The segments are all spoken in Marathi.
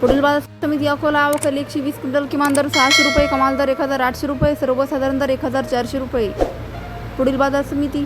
पुढील बाजार समिती अकोला अवकाळी एकशे वीस क्विंटल किमान दर सहाशे रुपये कमाल दर एक हजार आठशे रुपये सर्वसाधारण दर एक हजार चारशे रुपये. पुढील बाजार समिती.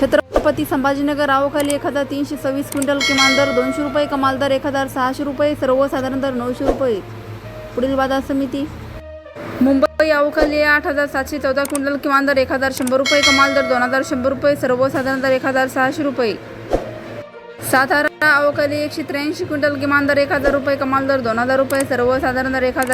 छत्रपती संभाजीनगर अवकाळी एक हजार तीनशे सव्वीस क्विंटल किमान दर दोनशे रुपये कमाल दर एक हजार सहाशे रुपये सर्वसाधारण दर नऊशे रुपये. पुढील बाजार समिती. मुंबई आवखाली आठ हजार सातशे चौदा क्विंटल किमान दर एक हजार शंभर रुपये कमाल दर दोन हजार शंभर रुपये सर्वसाधारण दर एक हजार सहाशे रुपये. सातारा अवकाळी एकशे त्र्याऐंशी क्विंटल किमान दर एक हजार रुपये कमाल दर दोन हजार रुपये सर्वसाधारण दर एक हजार